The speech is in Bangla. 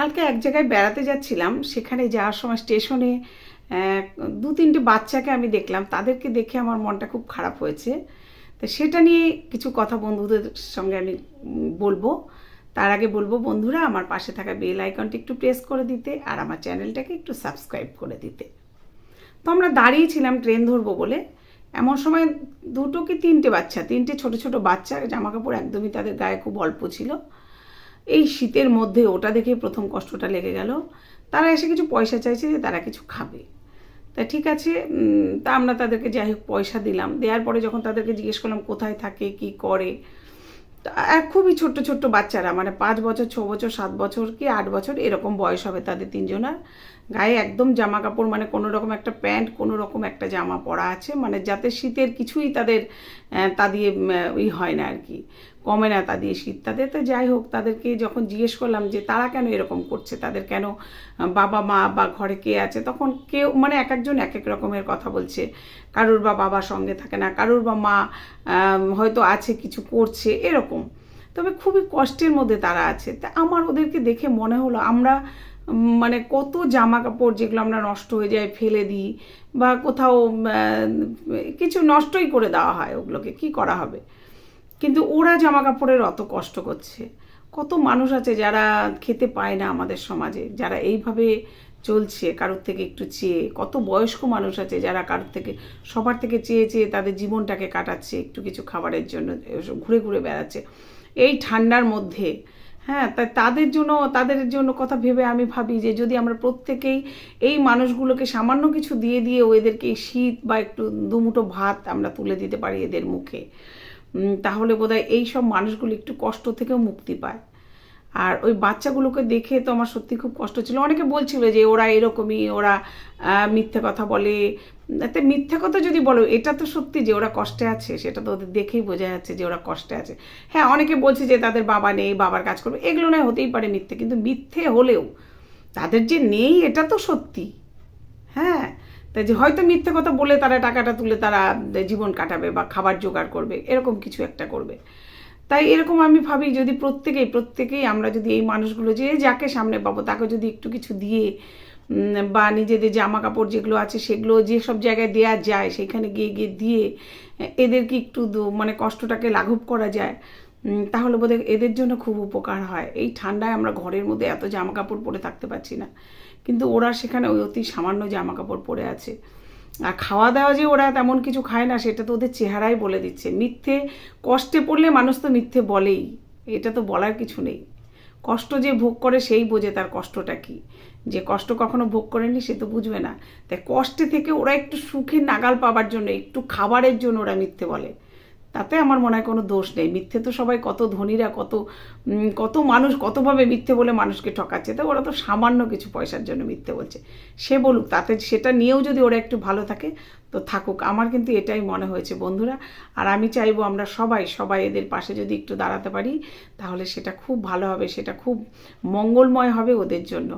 কালকে এক জায়গায় বেড়াতে যাচ্ছিলাম, সেখানে যাওয়ার সময় স্টেশনে দু তিনটে বাচ্চাকে আমি দেখলাম। তাদেরকে দেখে আমার মনটা খুব খারাপ হয়েছে। তো সেটা নিয়ে কিছু কথা বন্ধুদের সঙ্গে আমি বলব। তার আগে বলব, বন্ধুরা, আমার পাশে থাকা বেল আইকনটি একটু প্রেস করে দিতে আর আমার চ্যানেলটাকে একটু সাবস্ক্রাইব করে দিতে। তো আমরা দাঁড়িয়েছিলাম ট্রেন ধরবো বলে। এমন সময় দুটো কি তিনটে বাচ্চা, তিনটে ছোট ছোট বাচ্চা জামা কাপড় একদমই তাদের গায়ে খুব অল্প ছিল। এই শীতের মধ্যে ওটা দেখে প্রথম কষ্টটা লেগে গেল। তারা এসে কিছু পয়সা চাইছে যে তারা কিছু খাবে। তা ঠিক আছে তা আমরা তাদেরকে যাই হোক পয়সা দিলাম। দেওয়ার পরে যখন তাদেরকে জিজ্ঞেস করলাম কোথায় থাকে, কি করে খুবই ছোট্ট ছোট্ট বাচ্চারা মানে পাঁচ বছর, ছ বছর, সাত বছর কি আট বছর এরকম বয়স হবে তাদের তিনজনার। গায়ে একদম জামা কাপড় মানে কোনো রকম একটা প্যান্ট, কোনো রকম একটা জামা পরা আছে। মানে যাতে শীতের কিছুই তাদের তা দিয়ে ই হয় না আর কি। কমে না তা দিয়ে শীত। তাদের তো যাই হোক, তাদেরকে যখন জিজ্ঞেস করলাম যে তারা কেন এরকম করছে, তাদের কেন বাবা, মা বা ঘরে কে আছে, তখন কেউ মানে এক একজন এক এক রকমের কথা বলছে। কারুর বা বাবা সঙ্গে থাকে না, কারুর বা মা হয়তো আছে, কিছু করছে, এরকম। তবে খুবই কষ্টের মধ্যে তারা আছে। তা আমার ওদেরকে দেখে মনে হলো, আমরা মানে কত জামা কাপড় যেগুলো আমরা নষ্ট হয়ে যায়, ফেলে দিই বা কোথাও কিছু নষ্টই করে দেওয়া হয় ওগুলোকে, কি করা হবে? কিন্তু ওরা জামা কাপড়ের অত কষ্ট করছে। কত মানুষ আছে যারা খেতে পায় না আমাদের সমাজে, যারা এইভাবে চলছে, কারোর থেকে একটু চেয়ে। কত বয়স্ক মানুষ আছে যারা কারোর থেকে, সবার থেকে চেয়ে চেয়ে তাদের জীবনটাকে কাটাচ্ছে, একটু কিছু খাবারের জন্য ঘুরে ঘুরে বেড়াচ্ছে। এই ঠান্ডার মধ্যে হ্যাঁ তাই তাদের জন্য তাদের জন্য কথা ভেবে আমি ভাবি যে যদি আমরা প্রত্যেকেই এই মানুষগুলোকে সামান্য কিছু দিয়ে দিয়ে এদেরকে এই শীত বা একটু দুমুঠো ভাত আমরা তুলে দিতে পারি এদের মুখে। তাহলে বোধহয় এই সব মানুষগুলো একটু কষ্ট থেকেও মুক্তি পায়। আর ওই বাচ্চাগুলোকে দেখে তো আমার সত্যি খুব কষ্ট ছিল। অনেকে বলছিল যে ওরা এরকমই, ওরা মিথ্যে কথা বলে। এতে মিথ্যে কথা যদি বলো, এটা তো সত্যি যে ওরা কষ্টে আছে, সেটা তো ওদের দেখেই বোঝা যাচ্ছে যে ওরা কষ্টে আছে। হ্যাঁ অনেকে বলছে যে তাদের বাবা নেই, বাবার কাজ করবে, এগুলো নয়, হতেই পারে মিথ্যে। কিন্তু মিথ্যে হলেও তাদের যে নেই, এটা তো সত্যি। হ্যাঁ তাই যে হয়তো মিথ্যে কথা বলে তারা টাকাটা তুলে তারা জীবন কাটাবে বা খাবার জোগাড় করবে, এরকম কিছু একটা করবে। তাই এরকম আমি ভাবি যদি প্রত্যেকেই প্রত্যেকেই আমরা যদি এই মানুষগুলো যে যাকে সামনে পাবো, তাকে যদি একটু কিছু দিয়ে বা নিজেদের জামা কাপড় যেগুলো আছে সেগুলো যে সব জায়গায় দেওয়া যায়, সেখানে গিয়ে গিয়ে দিয়ে এদেরকে একটু মানে কষ্টটাকে লাঘব করা যায় তাহলে বোধহয় এদের জন্য খুব উপকার হয়। এই ঠান্ডায় আমরা ঘরের মধ্যে এত জামা কাপড় পরে থাকতে পারছি না। কিন্তু ওরা সেখানে ওই অতি সামান্য জামা কাপড় পরে আছে। আর খাওয়া দাওয়া যে ওরা তেমন কিছু খায় না, সেটা তো ওদের চেহারাই বলে দিচ্ছে। মিথ্যে, কষ্টে পড়লে মানুষ তো মিথ্যে বলেই। এটা তো বলার কিছু নেই। কষ্ট যে ভোগ করে সেই বোঝে তার কষ্টটা কি। যে কষ্ট কখনো ভোগ করেনি সে তো বুঝবে না। তাই কষ্টে থেকে ওরা একটু সুখে নাগাল পাবার জন্য, একটু খাবারের জন্য ওরা মিথ্যে বলে। তাতে আমার মনে হয় কোনো দোষ নেই। মিথ্যে তো সবাই কত ধনীরা, কত কত মানুষ কতভাবে মিথ্যে বলে মানুষকে ঠকাচ্ছে। তো ওরা তো সামান্য কিছু পয়সার জন্য মিথ্যে বলছে। সে বলুক, তাতে সেটা নিয়েও যদি ওরা একটু ভালো থাকে, তো থাকুক। আমার কিন্তু এটাই মনে হয়েছে বন্ধুরা। আর আমি চাইব আমরা সবাই সবাই এদের পাশে যদি একটু দাঁড়াতে পারি, তাহলে সেটা খুব ভালো হবে, সেটা খুব মঙ্গলময় হবে ওদের জন্য।